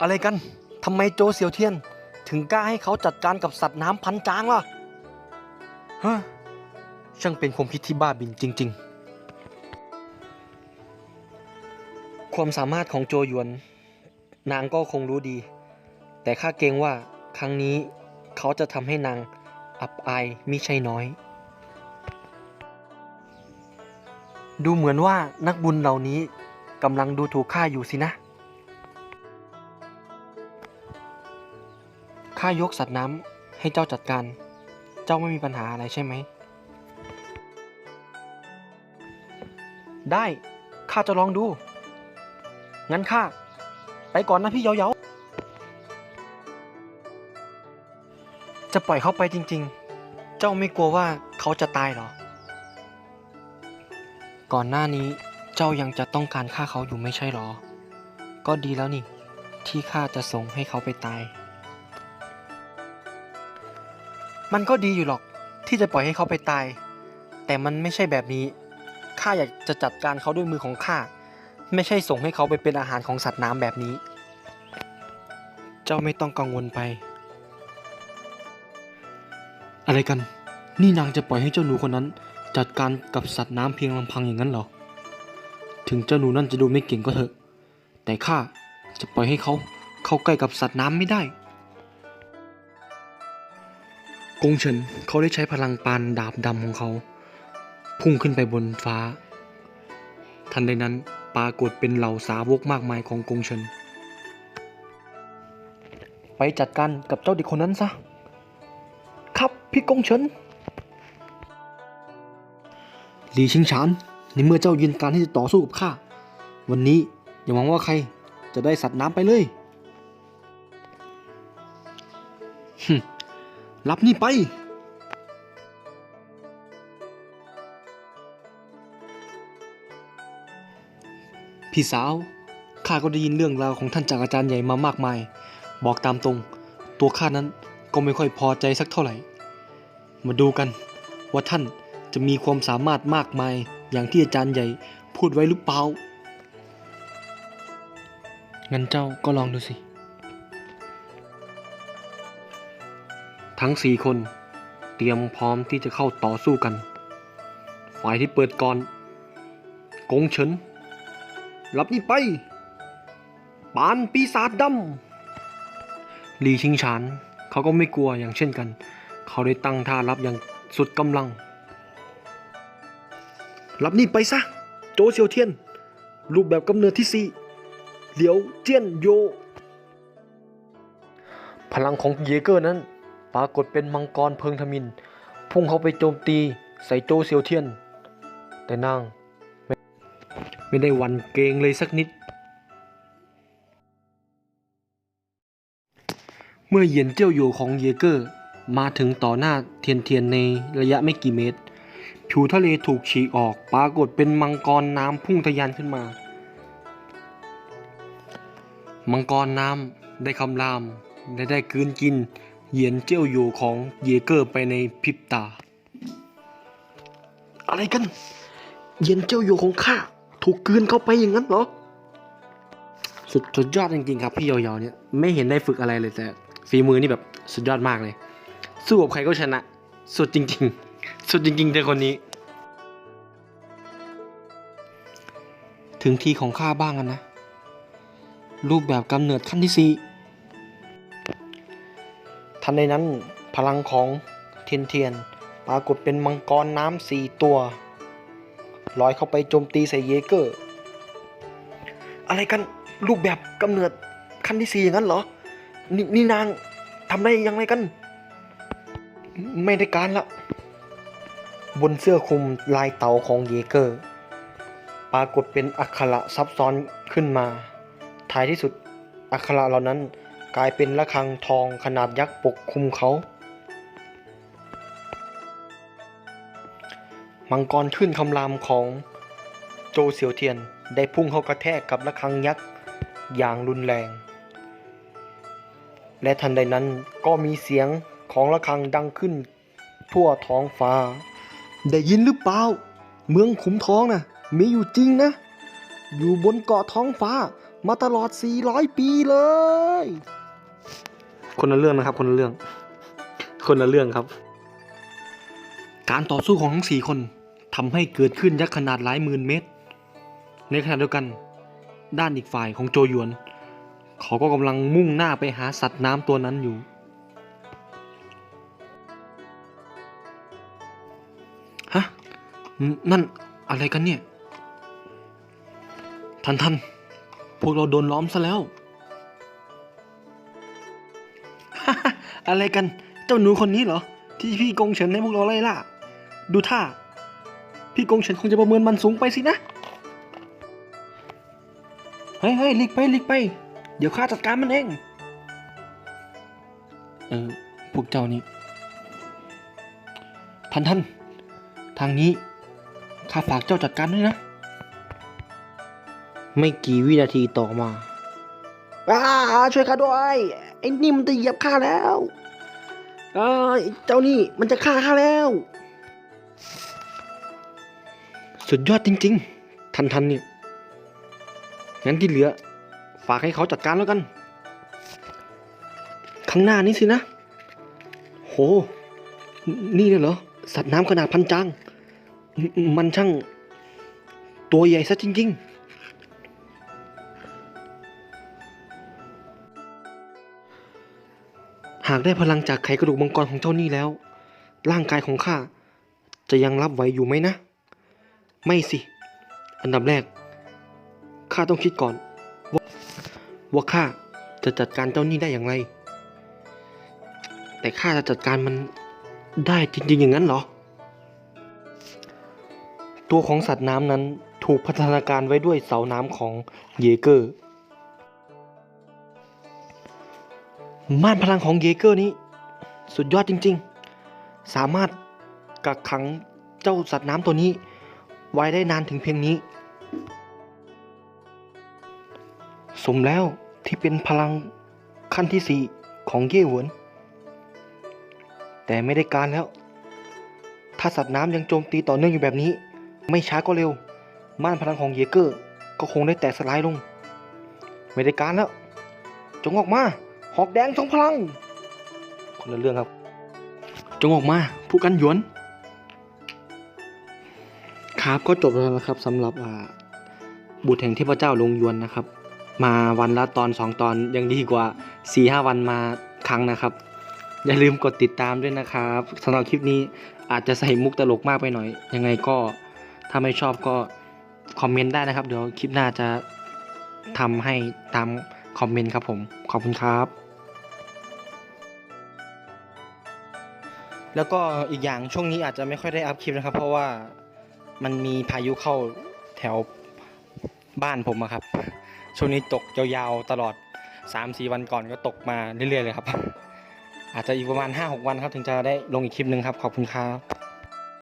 อะไรกัน ทำไมโจเซียวเทียน ถึงกล้าให้เขาจัดการกับสัตว์น้ำพันจางล่ะ ฮะ ช่างเป็นความคิดที่บ้าบินจริง ๆ ความสามารถของโจหยวน นางก็คงรู้ดี แต่ข้าเกรงว่าครั้งนี้เขาจะทำให้นางอับอายมิใช่น้อย ดูเหมือนว่านักบุญเหล่านี้กำลังดูถูกข้าอยู่สินะ ข้ายกสัตว์น้ำให้เจ้าจัดการ เจ้าไม่มีปัญหาอะไรใช่ไหม ได้ ข้าจะลองดู งั้นข้า ไปก่อนนะพี่เยาเยาจะปล่อยเขาไปจริง ๆ เจ้าไม่กลัวว่าเขาจะตายเหรอ ก่อนหน้านี้เจ้ายังจะต้องการฆ่าเขาอยู่ไม่ใช่หรอ ก็ดีแล้วนี่ ที่ข้าจะส่งให้เขาไปตาย มันก็ดีอยู่หรอกที่จะปล่อยให้เขาไปตาย แต่มันไม่ใช่แบบนี้ ข้าอยากจะจัดการเขาด้วยมือของข้า ไม่ใช่ส่งให้เขาไปเป็นอาหารของสัตว์น้ำแบบนี้ เจ้าไม่ต้องกังวลไป อะไรกัน นี่นางจะปล่อยให้เจ้าหนูคนนั้น จัดการกับสัตว์น้ำเพียงลำพังอย่างนั้นเหรอ ถึงเจ้าหนูนั่นจะดูไม่เก่งก็เถอะ แต่ข้าจะปล่อยให้เขาเข้าใกล้กับสัตว์น้ำไม่ได้ งเฉินเขาได้ใช้พลังปานดาบดำของเขา พุ่งขึ้นไปบนฟ้า ทันใดนั้นปรากฏเป็นเหล่าสาวกมากมายของกงเฉินไปจัดการกับเจ้าเด็กคนนั้นซะ ครับพี่กงเฉินหลีชิงฉานในเมื่อเจ้ายืนการที่จะต่อสู้กับข้า วันนี้อย่าหวังว่าใครจะได้สัตว์น้ำไปเลยฮึ รับนี่ไป พี่สาว ข้าก็ได้ยินเรื่องราวของท่านจากอาจารย์ใหญ่มามากมาย บอกตามตรง ตัวข้านั้นก็ไม่ค่อยพอใจสักเท่าไหร่ มาดูกัน ว่าท่านจะมีความสามารถมากมายอย่างที่อาจารย์ใหญ่พูดไว้หรือเปล่า งั้นเจ้าก็ลองดูสิ ทั้งสี่คน เตรียมพร้อมที่จะเข้าต่อสู้กัน ฝ่ายที่เปิดก่อน กงเฉิน รับนี่ไป ปานปีศาจดำหลีชิงฉาน เขาก็ไม่กลัวอย่างเช่นกัน เขาได้ตั้งท่ารับอย่างสุดกำลัง รับนี่ไปซะ โจเซียวเทียน รูปแบบกำเนิดที่สี่เหลียวเจียนโย พลังของเยเกอร์นั้น ปรากฏเป็นมังกรเพิงทมิน พุ่งเข้าไปโจมตีใส่โจเซียวเทียน แต่นางไม่ไม่ได้วันเกงเลยสักนิด เมื่อเหยียนเจี้ยวโยของเยเกอร์ มาถึงต่อหน้าเทียนเทียนในระยะไม่กี่เมตร ผิวทะเลถูกฉีกออก ปรากฏเป็นมังกรน้ำพุ่งทะยานขึ้นมา มังกรน้ำได้คำรามและได้กืนกิน เหยียนเจี้ยวโยของเยเกอร์ไปในพริบตา อะไรกัน เหยียนเจี้ยวโยของข้าถูกกลืนเข้าไปอย่างนั้นเหรอ สุดสุดยอดจริงๆครับพี่ยาวๆเนี่ยไม่เห็นได้ฝึกอะไรเลยแต่ฝีมือนี่แบบสุดยอดมากเลย สู้กับใครก็ชนะ สุดจริง ๆ สุดจริงๆเธอคนนี้ ถึงทีของข้าบ้างกันนะ รูปแบบกำเนิดขั้นที่สี่ ทันใดนั้นพลังของเทียนเทียนปรากฏเป็นมังกรน้ำสี่ตัวลอยเข้าไปโจมตีใส่เยเกอร์ อะไรกันรูปแบบกำเนิดขั้นที่สี่อย่างนั้นเหรอ นนี่นางทำได้ยังไงกัน ไม่ได้การละ บนเสื้อคลุมลายเต่าของเยเกอร์ ปรากฏเป็นอักขระซับซ้อนขึ้นมา ท้ายที่สุดอักขระเหล่านั้น กลายเป็นระฆังทองขนาดยักษ์ปกคลุมเขา มังกรขึ้นคำรามของโจเซียวเทียนได้พุ่งเข้ากระแทกกับระฆังยักษ์อย่างรุนแรง และทันใดนั้นก็มีเสียงของระฆังดังขึ้นทั่วท้องฟ้า ได้ยินหรือเปล่า เมืองขุมทองนะมีอยู่จริงนะ อยู่บนเกาะท้องฟ้ามาตลอด 400 ปีเลย คนละเรื่องนะครับ คนละเรื่อง คนละเรื่องครับ การต่อสู้ของทั้งสี่คนทำให้เกิดขึ้นยักษ์ขนาดหลายหมื่นเมตร ในขณะเดียวกัน ด้านอีกฝ่ายของโจยวน เขาก็กำลังมุ่งหน้าไปหาสัตว์น้ำตัวนั้นอยู่ ฮะ นั่นอะไรกันเนี่ย ทันทันพวกเราโดนล้อมซะแล้ว อะไรกันเจ้าหนูคนนี้เหรอ ที่พี่กงเฉินให้พวกเราไล่ล่าดูท่า พี่กงเฉินคงจะประเมินมันสูงไปสินะเฮ้ยเฮ้ยหลีกไปหลีกไป เดี๋ยวข้าจัดการมันเอง เออ พวกเจ้านี่ท่านท่านทางนี้ข้าฝากเจ้าจัดการด้วยนะ ไม่กี่วินาทีต่อมาอ้าช่วยข้าด้วยไอ้นี่มันจะเหยียบข้าแล้วเอ้เจ้านี่มันจะฆ่าข้าแล้ว สุดยอดจริง ๆ ทันทันเนี่ยงั้นที่เหลือ ฝากให้เขาจัดการแล้วกันข้างหน้านี้สินะ โห นี่เลยเหรอ สัตว์น้ำขนาดพันจางมันช่าง ตัวใหญ่ซะจริง ๆ หากได้พลังจากไขกระดูกมังกรของเจ้านี่แล้ว ร่างกายของข้าจะยังรับไหวอยู่ไหมนะ ไม่สิ อันดับแรกข้าต้องคิดก่อน ว่าว่าข้าจะจัดการเจ้านี่ได้อย่างไร แต่ข้าจะจัดการมันได้จริงๆอย่างนั้นเหรอ ตัวของสัตว์น้ำนั้นถูกพัฒนาการไว้ด้วยเสาน้ำของเยเกอร์ ม่านพลังของเยเกอร์นี้ สุดยอดจริง ๆ สามารถกักขังเจ้าสัตว์น้ำตัวนี้ ไว้ได้นานถึงเพียงนี้ สมแล้วที่เป็นพลังขั้นที่สี่ของเย่หวน แต่ไม่ได้การแล้ว ถ้าสัตว์น้ำยังโจมตีต่อเนื่องอยู่แบบนี้ ไม่ช้าก็เร็ว ม่านพลังของเยเกอร์ก็คงได้แตกสลายลง ไม่ได้การแล้ว จงออกมา หอกแดงทรงพลัง คนละเรื่องครับ จงออกมา ผู้กันหยวน ครับก็จบแล้วนะครับสำหรับบุตรแห่งเทพเจ้าลงยวนนะครับ มาวันละตอนสองตอนยังดีกว่าสี่ห้าวันมาครั้งนะครับ อย่าลืมกดติดตามด้วยนะครับสำหรับคลิปนี้อาจจะใส่มุกตลกมากไปหน่อย ยังไงก็ถ้าไม่ชอบก็คอมเมนต์ได้นะครับ เดี๋ยวคลิปหน้าจะทำให้ตามคอมเมนต์ครับผม ขอบคุณครับ แล้วก็อีกอย่างช่วงนี้อาจจะไม่ค่อยได้อัพคลิปนะครับ เพราะว่ามันมีพายุเข้าแถวบ้านผมอะครับ ช่วงนี้ตกยาวๆตลอด 3-4 วันก่อนก็ตกมาเรื่อยๆเลยครับ อาจจะอีกประมาณ 5-6 วันครับ ถึงจะได้ลงอีกคลิปหนึ่งครับ ขอบคุณครับ